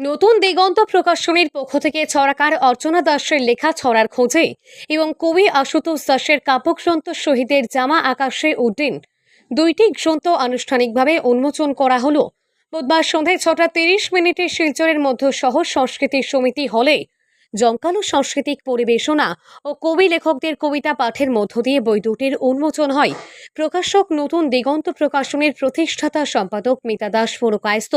নতুন দিগন্ত প্রকাশনীর পক্ষ থেকে ছড়াকার অর্চনা দাসের লেখা ছড়ার খোঁজে এবং কবি আশুতোষ দাসের কাব্যগ্রন্থ শহীদের জামা আকাশে উড্ডিন। দুইটি গ্রন্থ আনুষ্ঠানিকভাবে উন্মোচন করা হলো। বুধবার সন্ধ্যায় ছটা তিরিশ মিনিটে শিলচরের মধ্য শহর সংস্কৃতি সমিতি হলে জমকালো সাংস্কৃতিক পরিবেশনা ও কবি লেখকদের কবিতা পাঠের মধ্য দিয়ে বই দুটির উন্মোচন হয়। প্রকাশক নতুন দিগন্ত প্রকাশনের প্রতিষ্ঠাতা সম্পাদক মিতা দাস পুরকায়স্ত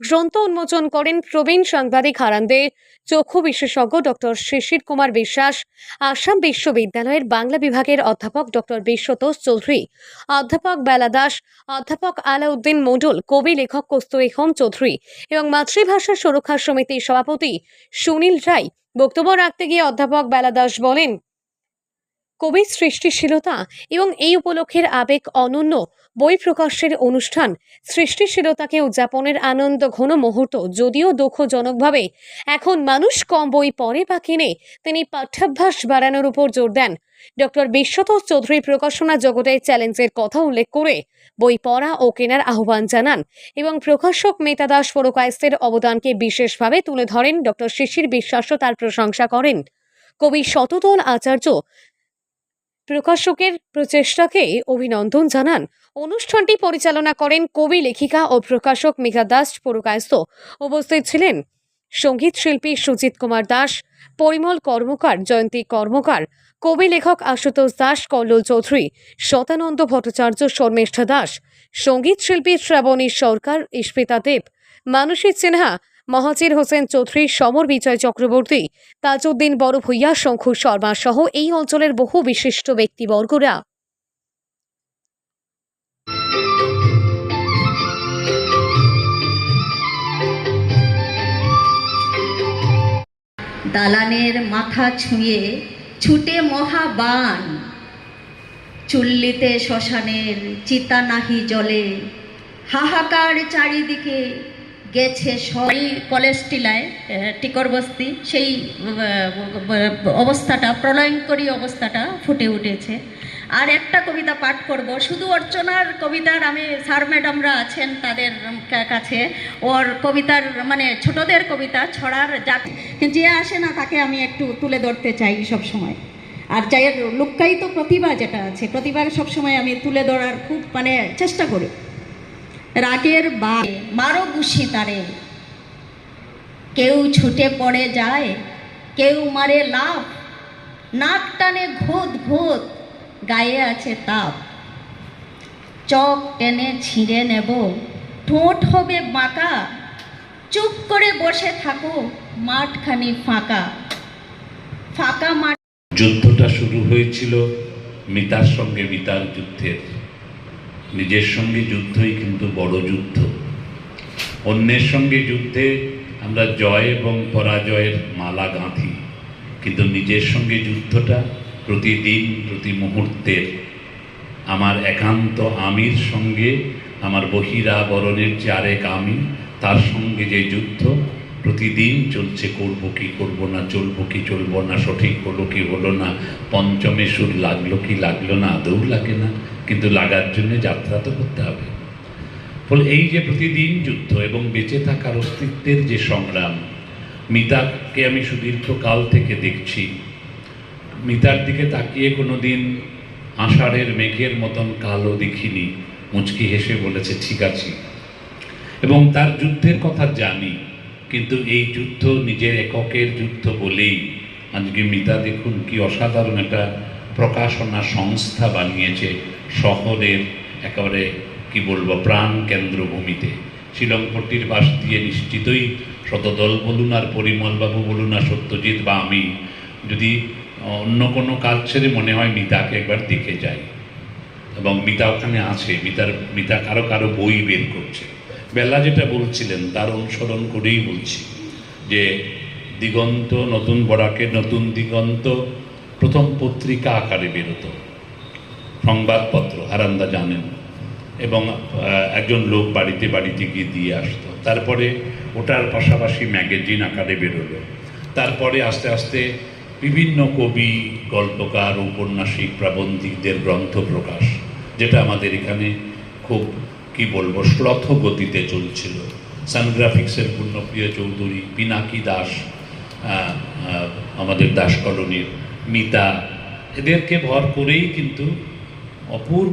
গ্রন্থ উন্মোচন করেন প্রবীণ সাংবাদিক হারান্দে। চক্ষু বিশেষজ্ঞ ডক্টর শিশির কুমার বিশ্বাস, আসাম বিশ্ববিদ্যালয়ের বাংলা বিভাগের অধ্যাপক ডক্টর বিশ্বতোষ চৌধুরী, অধ্যাপক বেলা দাস, অধ্যাপক আলাউদ্দিন মণ্ডল, কবি লেখক কস্তুরী হোম চৌধুরী এবং মাতৃভাষা সুরক্ষা সমিতির সভাপতি সুনীল রায়। বক্তব্য রাখতে গিয়ে অধ্যাপক বেলা দাস বলেন কবির সৃষ্টিশীলতা এবং এই উপলক্ষের আবেগ অনন্য বই প্রকাশের অনুষ্ঠান। সৃষ্টিশীলতাকে উদযাপনের আনন্দ ঘন মুহূর্ত যদিও দুঃখজনকভাবে এখন মানুষ কম বই পড়ে বা কিনে, তিনি পাঠ্যাভ্যাস বাড়ানোর উপর জোর দেন। ডক্টর বিশ্বতোষ চৌধুরী প্রকাশনা জগতের চ্যালেঞ্জের কথা উল্লেখ করে বই পড়া ও কেনার আহ্বান জানান এবং প্রকাশক মেতা দাস ফোরকায়েস্তের অবদানকে বিশেষভাবে তুলে ধরেন ডক্টর শিশির বিশ্বাসও তার প্রশংসা করেন। কবি শততল আচার্য প্রকাশকের প্রচেষ্টাকে অভিনন্দন জানান। অনুষ্ঠানটি পরিচালনা করেন কবি, লেখিকা ও প্রকাশক মিকা দাস পুরকায়স্ত উপস্থিত ছিলেন সংগীত শিল্পী সুজিত কুমার দাস, পরিমল কর্মকার, জয়ন্তী কর্মকার, কবি লেখক আশুতোষ দাস, কল্লোল চৌধুরী, শতানন্দ ভট্টাচার্য, শর্মিষ্ঠা দাস, সংগীত শিল্পী শ্রাবণী সরকার ইস্পিতা দেব, মানসী সিনহা মহাজির হোসেন চৌধুরী সমর বিজয় চক্রবর্তী, তাজউদ্দিন বড় ভূঁইয়া শঙ্খু শর্মা সহ এই অঞ্চলের বহু বিশিষ্ট ব্যক্তিবর্গরা। দালানের মাথা ছুঁয়ে ছুটে মহাবান চুল্লিতে শ্মশানের চিতা নাহি জলে, হাহাকার চারিদিকে গেছে সবাই কলেজ টিলায় টিকর বস্তি, সেই অবস্থাটা, প্রলয়ঙ্করী অবস্থাটা ফুটে উঠেছে। আর একটা কবিতা পাঠ করব। শুধু অর্চনার কবিতার আমি স্যার ম্যাডামরা আছেন তাদের কাছে। ওর কবিতার মানে ছোটদের কবিতা, ছড়ার যা যে আসে না তাকে আমি একটু তুলে ধরতে চাই সব সময়। আর যাই লুক্কায়িত প্রতিভা যেটা আছে প্রতিভা সবসময় আমি তুলে ধরার খুব মানে চেষ্টা করি। রাগের বা মারো বুসি তারে। কেউ ছুটে পড়ে যায়, কেউ মারে লাভ নাক টানে ঘুত ঘুত গায়ে আছে তাপ। চক টেনে ছিঁড়ে নেব, ঠোঁট হবে বাঁকা। চুপ করে বসে থাকো, মাঠখানি ফাঁকা। ফাঁকা মাঠ যুদ্ধটা শুরু হয়েছিল মিতার সঙ্গে মিতার যুদ্ধের। নিজের সঙ্গে যুদ্ধই কিন্তু বড় যুদ্ধ। অন্যের সঙ্গে যুদ্ধে আমরা জয় এবং পরাজয়ের মালা গাঁথি, কিন্তু নিজের সঙ্গে যুদ্ধটা প্রতিদিন প্রতি মুহূর্তের আমার একান্ত আমির সঙ্গে, আমার বহিরাবরণের যে আরেক আমি, তার সঙ্গে যে যুদ্ধ প্রতিদিন চলছে, করব কি করব না, চলবো কি চলবো না, সঠিক হলো কি হলো না, পঞ্চমে সুর লাগল কি লাগল না, আদৌ লাগে না। কিন্তু লাগার জন্য যাত্রা তো করতে হবে। ফলে এই যে প্রতিদিন যুদ্ধ এবং বেঁচে থাকার অস্তিত্বের যে সংগ্রাম মিতাকে আমি সুদীর্ঘকাল থেকে দেখছি। মিতার দিকে তাকিয়ে কোনো দিন আষাঢ়ের মেঘের মতন কালো দেখিনি, মুচকি হেসে বলেছে, ঠিক আছে। এবং তার যুদ্ধের কথা জানি, কিন্তু এই যুদ্ধ নিজের এককের যুদ্ধ বলেই। আজকে মিতা দেখুন কি অসাধারণ একটা প্রকাশনা সংস্থা বানিয়েছে শহরের একেবারে, কি বলব, প্রাণ কেন্দ্রভূমিতে। শিলংপট্টির পাশ দিয়ে নিশ্চিতই শতদল বলুন আর পরিমলবাবু বলুন আর সত্যজিৎ বা আমি, যদি অন্য কোনো কাজ ছেড়ে মনে হয় মিতাকে একবার দেখে যাই। এবং মিতা ওখানে আছে, মিতার, মিতা কারও কারও বই বের করছে। বেলা যেটা বলছিলেন, তার অনুসরণ করেই বলছি যে, দিগন্ত নতুন বরাকের নতুন দিগন্ত প্রথম পত্রিকা আকারে বেরোতো। সংবাদপত্র, হারান্দা জানেন। এবং একজন লোক বাড়িতে বাড়িতে গিয়ে দিয়ে আসতো। তারপরে ওটার পাশাপাশি ম্যাগাজিন আকারে বেরোলো। তারপরে আস্তে আস্তে বিভিন্ন কবি, গল্পকার, উপন্যাসিক, প্রাবন্ধিকদের গ্রন্থ প্রকাশ, যেটা আমাদের এখানে খুব, কি বলব, শ্লথ গতিতে চলছিল। সানগ্রাফিক্সের পূর্ণপ্রিয় চৌধুরী পিনাকি দাস আমাদের দাস কলোনির মিতা। এদেরকে ভর করেই কিন্তু অপূর্ব